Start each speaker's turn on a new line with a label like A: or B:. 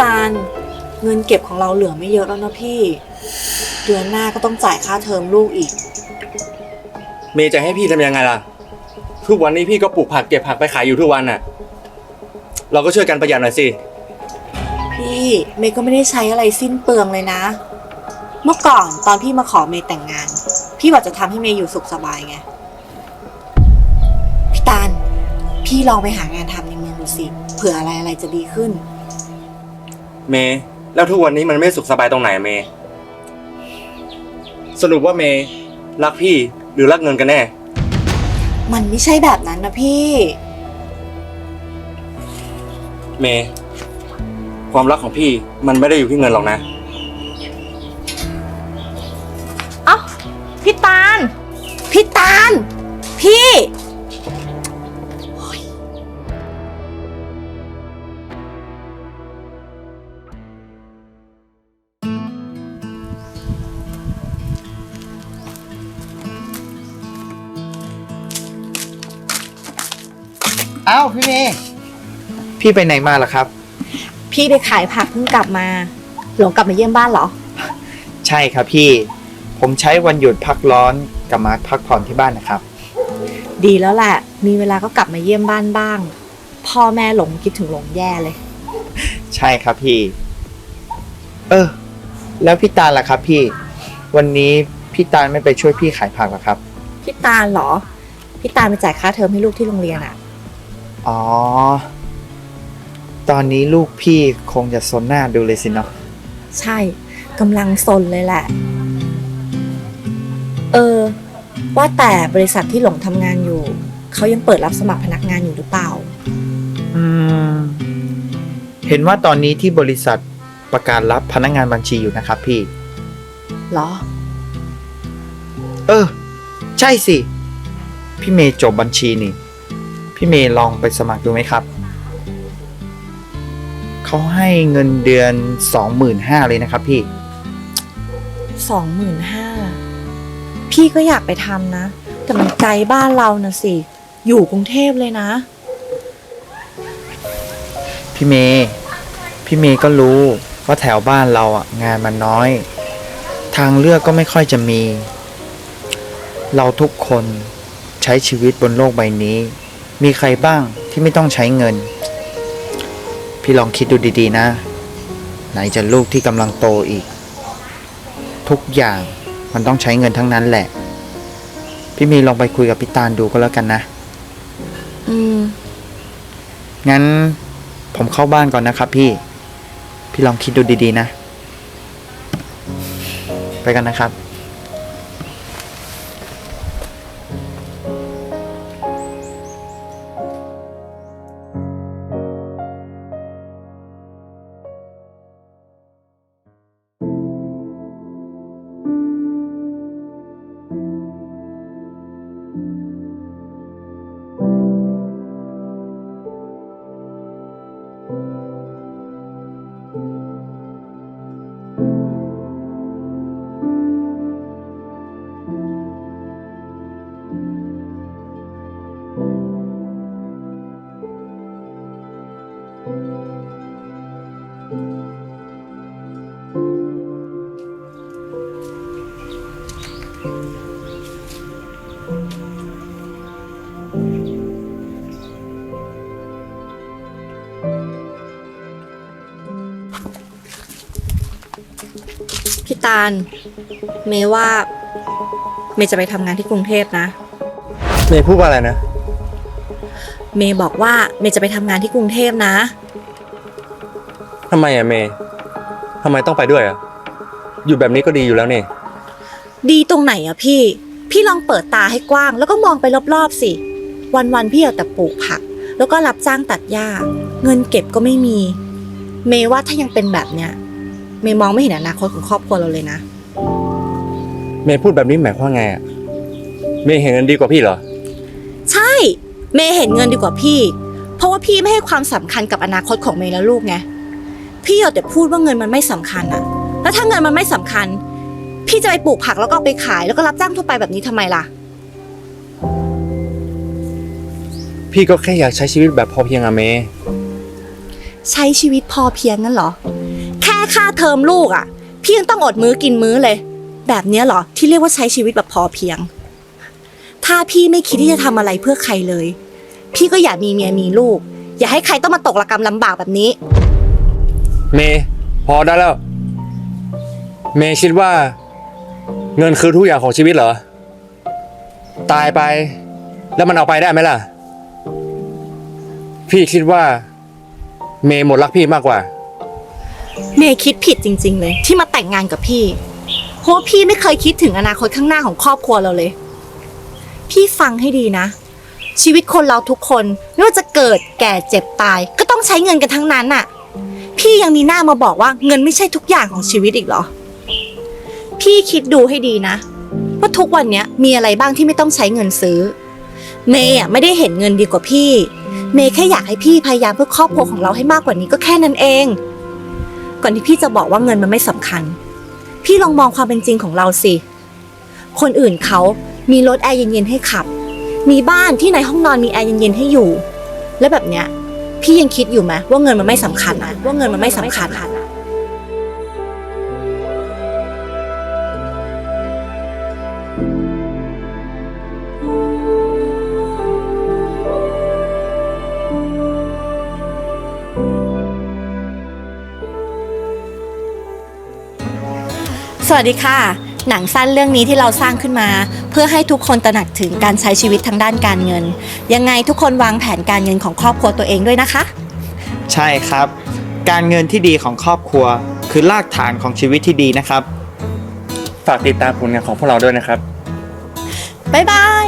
A: ตาลเงินเก็บของเราเหลือไม่เยอะแล้วนะพี่ เดือนหน้าก็ต้องจ่ายค่าเทอมลูกอีก
B: เมย์จะให้พี่ทำยังไงล่ะ ทุกวันนี้พี่ก็ปลูกผักเก็บผักไปขายอยู่ทุกวันน่ะ เราก็ช่วยกันประหยัดหน่อยสิ
A: พี่เมย์ก็ไม่ได้ใช้อะไรสิ้นเปลืองเลยนะ เมื่อก่อนตอนพี่มาขอเมย์แต่งงาน พี่บอกจะทำให้เมย์อยู่สุขสบายไง พี่ตาลพี่ลองไปหางานทำในเมืองดูสิ เผื่ออะไรอะไรจะดีขึ้น
B: เมย์แล้วทุกวันนี้มันไม่สุขสบายตรงไหนเมย์สรุปว่าเมย์รักพี่หรือรักเงินกันแน่
A: มันไม่ใช่แบบนั้นนะพี่
B: เมย์ความรักของพี่มันไม่ได้อยู่ที่เงินหรอกนะ
A: เอ้าพี่ตาล พี่ตาล พี่
C: อ้าวพี่เมย์พี่ไปไหนมาล่ะครับ
A: พี่ไปขายผักเพิ่งกลับมา หลงกลับมาเยี่ยมบ้านเหรอ
C: ใช่ครับพี่ ผมใช้วันหยุดพักร้อนกลับมาพักผ่อนที่บ้านนะครับ
A: ดีแล้วแหละ มีเวลาก็กลับมาเยี่ยมบ้านบ้าง พ่อแม่หลงคิดถึงหลงแย่เลย
C: ใช่ครับพี่ เออ แล้วพี่ตาลล่ะครับ พี่ วันนี้พี่ตาลไม่ไปช่วยพี่ขายผักเหรอครับ
A: พี่ตาลเหรอ พี่ตาลไปจ่ายค่าเทอมให้ลูกที่โรงเรียนอะ
C: อ๋อ ตอนนี้ลูกพี่คงจะซนหน้าดูเลยสิเนาะ
A: ใช่กำลังซนเลยแหละ เออ ว่าแต่บริษัทที่หลงทำงานอยู่ เขายังเปิดรับสมัครพนักงานอยู่หรือเปล่า
C: อืม เห็นว่าตอนนี้ที่บริษัทประกาศรับพนักงานบัญชีอยู่นะครับพี่
A: เหรอ
C: เออ ใช่สิ พี่เมย์จบบัญชีนี่ พี่เมย์ลองไปสมัครดูไหมครับ เขาให้เงินเดือนสองหมื่นห้าเลยนะครับพี่
A: สองหมื่นห้าพี่ก็อยากไปทำนะ แต่มันไกลบ้านเรานะสิ อยู่กรุงเทพเลยนะ
C: พี่เมย์พี่เมย์ก็รู้ว่าแถวบ้านเราอะ งานมันน้อย ทางเลือกก็ไม่ค่อยจะมี เราทุกคนใช้ชีวิตบนโลกใบนี้ มีใครบ้างที่ไม่ต้องใช้เงิน พี่ลองคิดดูดีๆนะ ไหนจะลูกที่กำลังโตอีก ทุกอย่างมันต้องใช้เงินทั้งนั้นแหละ พี่เมย์ลองไปคุยกับพี่ตาลดูก็แล้วกันนะ
A: อืม
C: งั้นผมเข้าบ้านก่อนนะครับพี่ พี่ลองคิดดูดีๆนะ ไปกันนะครับ
A: พี่ตาล เมย์ว่า เมย์จะไปทำงานที่กรุงเทพนะ
B: เมย์พูดว่าอะไรนะ
A: เมย์บอกว่าเมย์จะไปทำงานที่กรุงเทพนะ
B: ทำไมอะเมย์ทำไมต้องไปด้วยอะอยู่แบบนี้ก็ดีอยู่แล้วนี่
A: ดีตรงไหนอะพี่ พี่ลองเปิดตาให้กว้าง แล้วก็มองไปรอบๆสิ วันๆพี่เอาแต่ปลูกผัก แล้วก็รับจ้างตัดหญ้า เงินเก็บก็ไม่มี เมย์ว่าถ้ายังเป็นแบบเนี้ย เมย์มองไม่เห็นอนาคตของครอบครัวเราเลยนะ
B: เมย์พูดแบบนี้หมายความไงอะเมย์เห็นเงินดีกว่าพี่เหรอ
A: ใช่ เมย์เห็นเงินดีกว่าพี่ เพราะว่าพี่ไม่ให้ความสำคัญกับอนาคตของเมย์และลูกไง พี่เอาแต่พูดว่าเงินมันไม่สำคัญอะแล้วถ้าเงินมันไม่สำคัญ พี่จะไปปลูกผักแล้วก็เอาไปขายแล้วก็รับจ้างทั่วไปแบบนี้ทำไมล่ะ
B: พี่ก็แค่อยากใช้ชีวิตแบบพอเพียงอะเมย์
A: ใช้ชีวิตพอเพียงงั้นเหรอ แค่ค่าเทอมลูกอะ่ะ พี่ยังต้องอดมื้อกินมื้อเลย แบบเนี้ยเหรอ ที่เรียกว่าใช้ชีวิตแบบพอเพียง ถ้าพี่ไม่คิดที่จะทำอะไรเพื่อใครเลย พี่ก็อย่ามีเมียมีลูก อย่าให้ใครต้องมาตกระกรรมลำบากแบบนี้
B: เมย์พอได้แล้ว เมย์คิดว่า เงินคือทุกอย่างของชีวิตเหรอ ตายไป แล้วมันเอาไปได้ไหมล่ะ พี่คิดว่า เมย์หมดรักพี่มากกว่า
A: เมย์คิดผิดจริง ๆ เลย ที่มาแต่งงานกับพี่ เพราะว่าพี่ไม่เคยคิดถึงอนาคตข้างหน้าของครอบครัวเราเลย พี่ฟังให้ดีนะ ชีวิตคนเราทุกคนไม่ว่าจะเกิดแก่เจ็บตาย ก็ต้องใช้เงินกันทั้งนั้นน่ะ พี่ยังมีหน้ามาบอกว่าเงินไม่ใช่ทุกอย่างของชีวิตอีกเหรอ พี่คิดดูให้ดีนะ ว่าทุกวันเนี้ยมีอะไรบ้างที่ไม่ต้องใช้เงินซื้อ เมย์อะไม่ได้เห็นเงินดีกว่าพี่ เมย์แค่อยากให้พี่พยายามเพื่อครอบครัวของเราให้มากกว่านี้ก็แค่นั้นเอง ก่อนที่พี่จะบอกว่าเงินมันไม่สำคัญ พี่ลองมองความเป็นจริงของเราสิ คนอื่นเขามีรถแอร์เย็นๆให้ขับ มีบ้านที่ในห้องนอนมีแอร์เย็นๆให้อยู่ แล้วแบบเนี้ย พี่ยังคิดอยู่ไหมว่าเงินมันไม่สำคัญอะว่าเงินมันไม่สำคัญอะ สวัสดีค่ะ หนังสั้นเรื่องนี้ที่เราสร้างขึ้นมา เพื่อให้ทุกคนตระหนักถึงการใช้ชีวิตทางด้านการเงิน ยังไงทุกคนวางแผนการเงินของครอบครัวตัวเองด้วยนะคะ
C: ใช่ครับ การเงินที่ดีของครอบครัว คือรากฐานของชีวิตที่ดีนะครับ
B: ฝากติดตามผลงานของพวกเราด้วยนะครับ
A: บ๊ายบาย